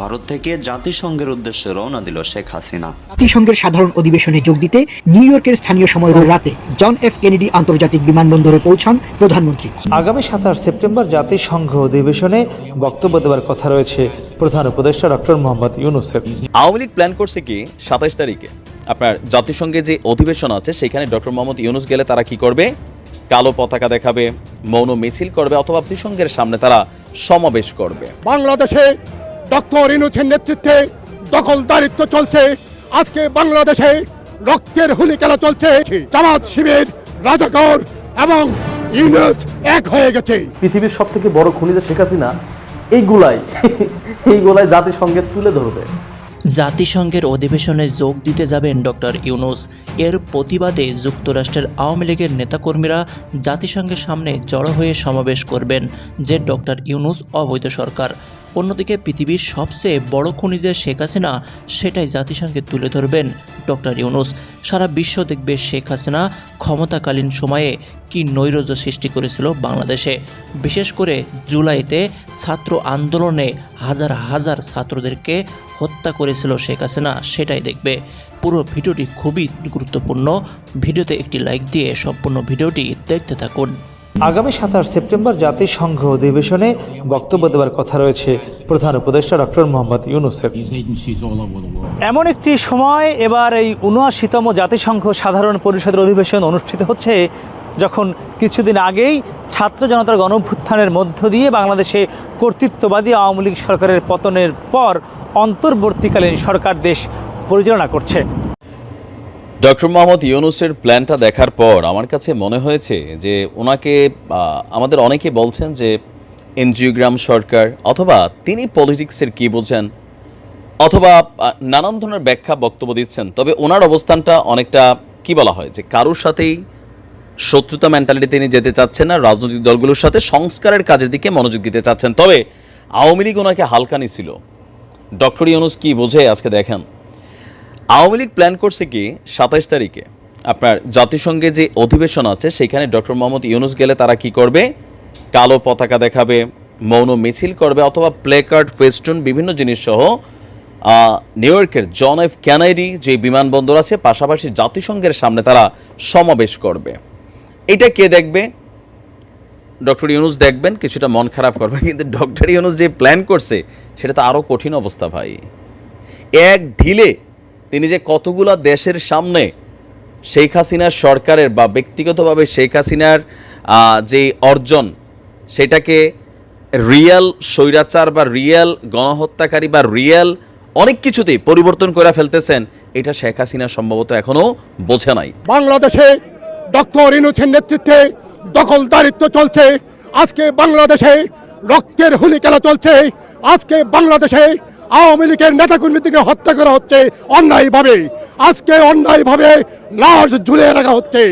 ভারত থেকে জাতিসংঘের উদ্দেশ্যে রওনা দিল শেখ হাসিনা। জাতিসংঘের সাধারণ অধিবেশনে যোগ দিতে নিউ ইয়র্কের স্থানীয় সময় রাতে জন এফ কেনেডি আন্তর্জাতিক বিমানবন্দরে পৌঁছান প্রধানমন্ত্রী। আগামী সাতাশ সেপ্টেম্বর জাতিসংঘ অধিবেশনে বক্তব্য দেওয়ার কথা রয়েছে প্রধান উপদেষ্টা ডক্টর মোহাম্মদ ইউনুসের আওয়ামী লীগ প্ল্যান করছে কি সাতাশ তারিখে? আপনার জাতিসংঘে যে অধিবেশন আছে সেখানে ডক্টর মোহাম্মদ ইউনুস গেলে তারা কি করবে? কালো পতাকা দেখাবে মৌন মিছিল করবে অথবা জাতিসংঘের সামনে তারা সমাবেশ করবে। বাংলাদেশে ডক্টর ইনুছের নেতৃত্বে দখলদারিত্ব চলছে। আজকে বাংলাদেশে রক্তের হুলি খেলা চলছে। জামাত শিবির রাজাকর এবং ইউনুস এক হয়ে গেছে। পৃথিবীর সব থেকে বড় খনিজা শেখ হাসিনা এইগুলাই এইগুলাই জাতিসংঘে তুলে ধরবে। জাতিসংঘের অধিবেশনে যোগ দিতে যাবেন ডক্টর ইউনুস। এর প্রতিবাদে যুক্তরাষ্ট্রের আওয়ামী লীগের নেতাকর্মীরা জাতিসংঘের সামনে জড়ো হয়ে সমাবেশ করবেন যে ডক্টর ইউনুস অবৈধ সরকার। অন্যদিকে পৃথিবীর সবচেয়ে বড় খনিজের শেখ হাসিনা, সেটাই জাতিসংঘে তুলে ধরবেন ডক্টর ইউনুস। সারা বিশ্ব দেখবে শেখ হাসিনা ক্ষমতাকালীন সময়ে কি নৈরাজ্য সৃষ্টি করেছিল বাংলাদেশে। বিশেষ করে জুলাইতে ছাত্র আন্দোলনে হাজার হাজার ছাত্রদেরকে হত্যা করেছিল শেখ হাসিনা, সেটাই দেখবে। পুরো ভিডিওটি খুবই গুরুত্বপূর্ণ। ভিডিওতে একটি লাইক দিয়ে সম্পূর্ণ ভিডিওটি দেখতে থাকুন। আগামী সাতাশ সেপ্টেম্বর জাতিসংঘ অধিবেশনে বক্তব্য দেওয়ার কথা রয়েছে প্রধান উপদেষ্টা ডক্টর মোহাম্মদ ইউনুসের এমন একটি সময় এবার এই উনআশিতম জাতিসংঘ সাধারণ পরিষদের অধিবেশন অনুষ্ঠিত হচ্ছে, যখন কিছুদিন আগেই ছাত্র জনতার গণভ্যুত্থানের মধ্য দিয়ে বাংলাদেশে কর্তৃত্ববাদী আওয়ামী লীগ সরকারের পতনের পর অন্তর্বর্তীকালীন সরকার দেশ পরিচালনা করছে। ডক্টর মোহাম্মদ ইউনুসের প্ল্যানটা দেখার পর আমার কাছে মনে হয়েছে যে ওনাকে আমাদের অনেকে বলছেন যে এনজিওগ্রাম সরকার অথবা তিনি পলিটিক্সের কি বোঝেন? অথবা নানান ধরনের ব্যাখ্যা বক্তব্য দিচ্ছেন। তবে ওনার অবস্থানটা অনেকটা কি বলা হয় যে কারোর সাথেই শত্রুতা মেন্টালিটি তিনি যেতে চাচ্ছেন না, রাজনৈতিক দলগুলোর সাথে সংস্কারের কাজের দিকে মনোযোগ দিতে চাচ্ছেন। তবে আওয়ামী লীগ ওনাকে হালকানি ছিল ডক্টর ইউনুস কি বোঝে আজকে দেখেন? আওয়ামী লীগ প্ল্যান করছে কি সাতাইশ তারিখে? আপনার জাতিসংঘে যে অধিবেশন আছে, সেখানে ডক্টর মোহাম্মদ ইউনুস গেলে তারা কি করবে? কালো পতাকা দেখাবে, মৌন মিছিল করবে, অথবা প্লে কার্ড ফেস্টুন বিভিন্ন জিনিস সহ নিউ ইয়র্কের জন এফ ক্যানাডি যে বিমানবন্দর আছে, পাশাপাশি জাতিসংঘের সামনে তারা সমাবেশ করবে। এটা কে দেখবে? ডক্টর ইউনুস দেখবেন, কিছুটা মন খারাপ করবে কিন্তু ডক্টর ইউনুস যে প্ল্যান করছে, সেটা তো আরও কঠিন অবস্থা ভাই। এক ঢিলে তিনি যে কতগুলা দেশের সামনে শেখ হাসিনার সরকারের বা ব্যক্তিগতভাবে শেখ হাসিনার যে অর্জন, সেটাকে রিয়েল স্বৈরাচার বা রিয়েল গণহত্যাকারী বা রিয়েল অনেক কিছুতেই পরিবর্তন করে ফেলতেছেন, এটা শেখ হাসিনা সম্ভবত এখনও বোঝে নাই। বাংলাদেশে ডক্টর ইনুছের নেতৃত্বে দখলদারিত্ব চলছে, আজকে বাংলাদেশে রক্তের হুলি খেলা চলছে, আজকে বাংলাদেশে আওয়ামী লীগের নেতাকর্মীদেরকে হত্যা করা হচ্ছে অন্যায়ভাবে। আজকে অন্যায়ভাবে লাশ ঝুলিয়ে রাখা হচ্ছে।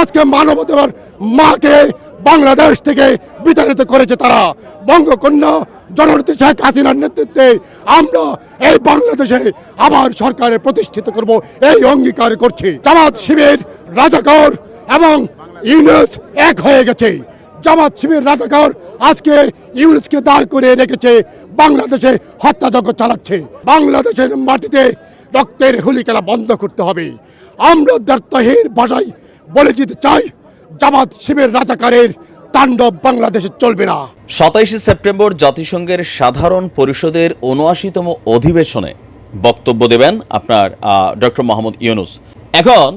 আজকে মানবতার মাকে বাংলাদেশ থেকে বিতাড়িত করেছে তারা। বঙ্গকন্যা জননেত্রী শেখ হাসিনার নেতৃত্বে আমরা এই বাংলাদেশে আবার সরকারে প্রতিষ্ঠিত করব, এই অঙ্গীকার করছি। জামাত শিবির, রাজাকর এবং ইউনুস এক হয়ে গেছে। জামাত শিবির, রাজাকর আজকে ইউনুসকে দাঁড় করে রেখেছে বাংলাদেশে হত্যাযজ্ঞ চালাচ্ছে। বাংলাদেশের মাটিতে রক্তের হুলি খেলা বন্ধ করতে হবে। আমরা দ্বার্থহীন ভাষায় বলে যেতে চাই, জামাত শিবির রাজাকারের তাণ্ডব বাংলাদেশে চলবে না। সাতাইশে সেপ্টেম্বর জাতিসংঘের সাধারণ পরিষদের উনআশিতম অধিবেশনে বক্তব্য দেবেন আপনার ডক্টর মোহাম্মদ ইউনুস। এখন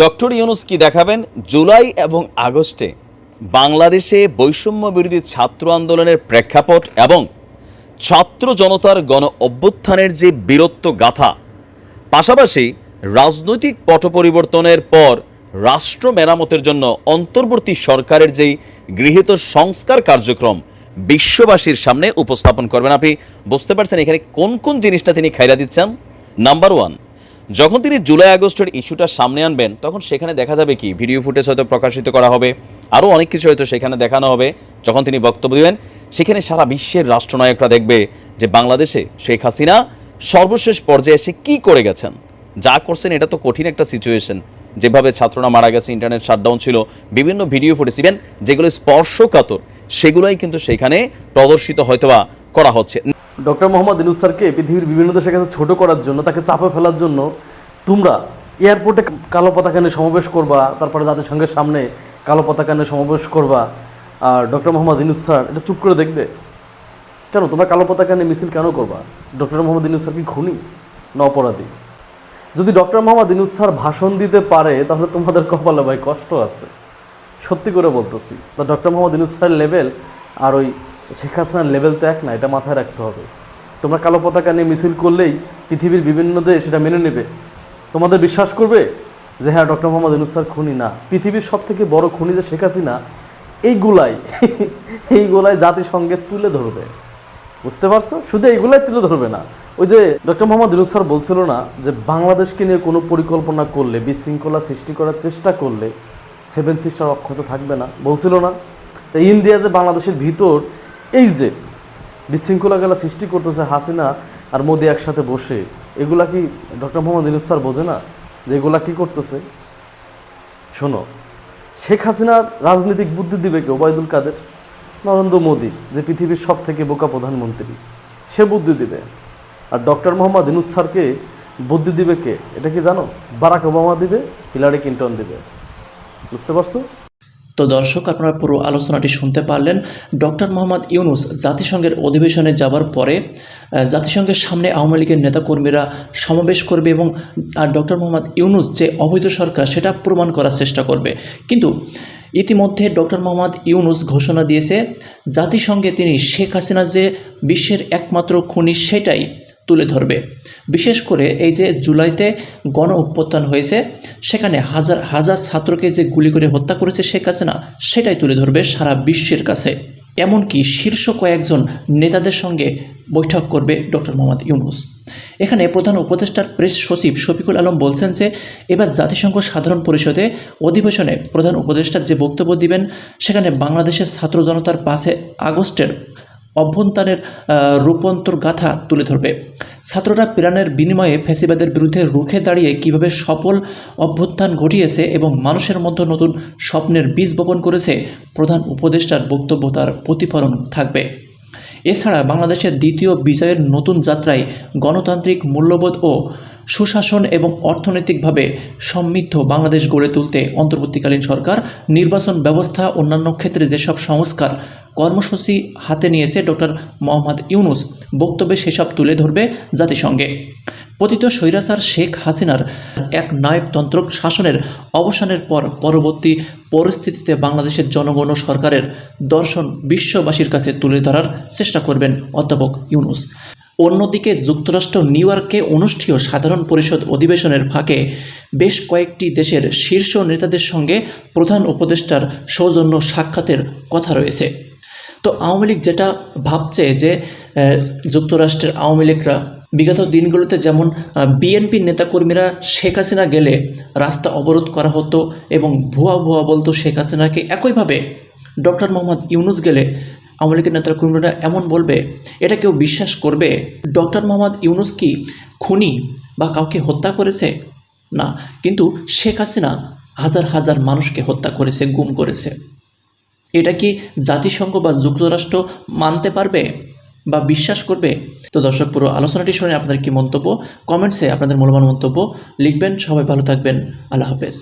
ডক্টর ইউনুস কি দেখাবেন? জুলাই এবং আগস্টে বাংলাদেশে বৈষম্য বিরোধী ছাত্র আন্দোলনের প্রেক্ষাপট এবং ছাত্র জনতার গণ অভ্যুত্থানের যে বীরত্ব গাথা, পাশাপাশি রাজনৈতিক পট পরিবর্তনের পর রাষ্ট্র মেরামতের জন্য অন্তর্বর্তী সরকারের যেই গৃহীত সংস্কার কার্যক্রম বিশ্ববাসীর সামনে উপস্থাপন করবেন আপনি, বুঝতে পারছেন এখানে কোন কোন জিনিসটা তিনি খাইরা দিচ্ছেন? নাম্বার ওয়ান যখন তিনি জুলাই আগস্টের ইস্যুটা সামনে আনবেন, তখন সেখানে দেখা যাবে কি? ভিডিও ফুটেজ হয়তো প্রকাশিত করা হবে, আরও অনেক কিছু হয়তো সেখানে দেখানো হবে, যখন তিনি বক্তব্য দেবেন। সেখানে সারা বিশ্বের রাষ্ট্রনায়করা দেখবে যে বাংলাদেশে শেখ হাসিনা সর্বশেষ পর্যায়ে এসে কি করে গেছেন। যা করছেন এটা তো কঠিন একটা সিচুয়েশন যেভাবে ছাত্ররা মারা গেছে ইন্টারনেট শাটডাউন ছিল, বিভিন্ন ভিডিও ফুটেজ ইভেন যেগুলো স্পর্শকাতর, সেগুলোই কিন্তু সেখানে প্রদর্শিত হয়তোবা করা হচ্ছে। ডক্টর মোহাম্মদ ইনুস স্যারকে পৃথিবীর বিভিন্ন দেশের কাছে ছোট করার জন্য, তাকে চাপে ফেলার জন্য তোমরা এয়ারপোর্টে কালো পতাকা নিয়ে সমাবেশ করবা, তারপরে জাতিসংঘের সামনে কালো পতাকা নিয়ে সমাবেশ করবা আর ডক্টর মোহাম্মদ ইনুস স্যার এটা চুপ করে দেখবে। কেন, তোমরা কালো পতাকা নিয়ে মিছিল কেন করবা? ডক্টর মোহাম্মদ ইনুস স্যার কি খুনি? না অপরাধী। যদি ডক্টর মোহাম্মদ ইনুস স্যার ভাষণ দিতে পারে, তাহলে তোমাদের কপালে ভাই কষ্ট আছে। সত্যি করে বলতেছি, তা ডক্টর মোহাম্মদ ইনুস স্যারের লেভেল আর ওই শেখ হাসিনার লেভেল তো এক না, এটা মাথায় রাখতে হবে। তোমরা কালো পতাকা নিয়ে মিছিল করলেই পৃথিবীর বিভিন্ন দেশ সেটা মেনে নেবে। তোমাদের বিশ্বাস করবে যে হ্যাঁ ডক্টর মোহাম্মদ ইনুস স্যার খুনি না। পৃথিবীর সব থেকে বড় খুনি যে শেখ হাসিনা এইগুলাই এইগুলাই জাতিসংঘে তুলে ধরবে। বুঝতে পারছ? শুধু এইগুলাই তুলে ধরবে না। ওই যে ডক্টর মোহাম্মদ ইউনুস স্যার বলছিল না যে বাংলাদেশকে নিয়ে কোনো পরিকল্পনা করলে, বিশৃঙ্খলা সৃষ্টি করার চেষ্টা করলে সেভেন সিস্টার অক্ষত থাকবে না। বলছিল না? ইন্ডিয়া যে বাংলাদেশের ভিতর, এই যে বিশৃঙ্খলা গেলা সৃষ্টি করতেছে হাসিনা আর মোদি একসাথে বসে, এগুলা কি ডক্টর মোহাম্মদ ইউনুস স্যার বোঝে না? যে এগুলা কি করতেছে? শোনো শেখ হাসিনার রাজনৈতিক বুদ্ধি দিবে কে, ওবায়দুল কাদের? নরেন্দ্র মোদী, যে পৃথিবীর সব থেকে বোকা প্রধানমন্ত্রী, সে বুদ্ধি দিবে। আর ডক্টর মোহাম্মদ ইনুস স্যারকে বুদ্ধি দিবে কে, এটা কি জানো? বারাক ওবামা দিবে, হিলারি ক্লিন্টন দিবে। বুঝতে পারছ? তো দর্শক, আপনারা পুরো আলোচনাটি শুনতে পারলেন। ডক্টর মোহাম্মদ ইউনুস জাতিসংঘের অধিবেশনে যাবার পরে জাতিসংঘের সামনে আওয়ামী লীগের নেতাকর্মীরা সমাবেশ করবে এবং, আর ডক্টর মোহাম্মদ ইউনুস যে অবৈধ সরকার, সেটা প্রমাণ করার চেষ্টা করবে। কিন্তু ইতিমধ্যে ডক্টর মোহাম্মদ ইউনুস ঘোষণা দিয়েছে, জাতিসংঘে তিনি শেখ হাসিনা যে বিশ্বের একমাত্র খুনি, সেটাই তুলে ধরবে। বিশেষ করে এই যে জুলাইতে গণ অভ্যুত্থান হয়েছে, সেখানে হাজার হাজার ছাত্রকে যে গুলি করে হত্যা করেছে শেখ হাসিনা, সেটাই তুলে ধরবে সারা বিশ্বের কাছে। এমনকি শীর্ষ কয়েকজন নেতাদের সঙ্গে বৈঠক করবে ডক্টর মোহাম্মদ ইউনুস। এখানে প্রধান উপদেষ্টার প্রেস সচিব শফিকুল আলম বলছেন যে, এবার জাতিসংঘ সাধারণ পরিষদে অধিবেশনে প্রধান উপদেষ্টার যে বক্তব্য দিবেন, সেখানে বাংলাদেশের ছাত্র জনতার পাশে আগস্টের অভ্যন্তরের রূপান্তর গাথা তুলে ধরবে। ছাত্ররা প্রাণের বিনিময়ে ফ্যাসিবাদের বিরুদ্ধে রুখে দাঁড়িয়ে কীভাবে সফল অভ্যুত্থান ঘটিয়েছে এবং মানুষের মধ্যে নতুন স্বপ্নের বীজ বপন করেছে, প্রধান উপদেষ্টার বক্তব্য তার প্রতিফলন থাকবে। এছাড়া বাংলাদেশের দ্বিতীয় বিজয়ের নতুন যাত্রায় গণতান্ত্রিক মূল্যবোধ ও সুশাসন এবং অর্থনৈতিকভাবে সমৃদ্ধ বাংলাদেশ গড়ে তুলতে অন্তর্বর্তীকালীন সরকার, নির্বাচন ব্যবস্থা, অন্যান্য ক্ষেত্রে যেসব সংস্কার কর্মসূচি হাতে নিয়েছে ডক্টর মোহাম্মদ ইউনুস, বক্তব্যে সেসব তুলে ধরবে জাতিসংঘে। পতিত স্বৈরাচার শেখ হাসিনার এক নায়কতন্ত্র শাসনের অবসানের পর পরবর্তী পরিস্থিতিতে বাংলাদেশের জনগণ সরকারের দর্শন বিশ্ববাসীর কাছে তুলে ধরার চেষ্টা করবেন অধ্যাপক ইউনুস। অন্যদিকে যুক্তরাষ্ট্র নিউ ইয়র্কে অনুষ্ঠেয় সাধারণ পরিষদ অধিবেশনের ফাঁকে বেশ কয়েকটি দেশের শীর্ষ নেতাদের সঙ্গে প্রধান উপদেষ্টার সৌজন্য সাক্ষাতের কথা রয়েছে। তো আওয়ামী লীগ যেটা ভাবছে যে যুক্তরাষ্ট্রের আওয়ামী লীগরা বিগত দিনগুলোতে যেমন বিএনপির নেতাকর্মীরা শেখ হাসিনা গেলে রাস্তা অবরোধ করা হতো এবং ভুয়া ভুয়া বলতো শেখ হাসিনাকে, একইভাবে ডক্টর মোহাম্মদ ইউনুস গেলে আওয়ামী লীগের নেতাকর্মীরা এমন বলবে, এটা কেউ বিশ্বাস করবে? ডক্টর মোহাম্মদ ইউনুস কি খুনি বা কাউকে হত্যা করেছে? না, কিন্তু শেখ হাসিনা হাজার হাজার মানুষকে হত্যা করেছে, গুম করেছে। এটা কি জাতিসংঘ বা যুক্তরাষ্ট্র মানতে পারবে বা বিশ্বাস করবে? তো দর্শক, পুরো আলোচনাটি শুনে আপনাদের কি মন্তব্য? কমেন্টসে আপনাদের মূল্যবান মন্তব্য লিখবেন। সবাই ভালো থাকবেন। আল্লাহ হাফেজ।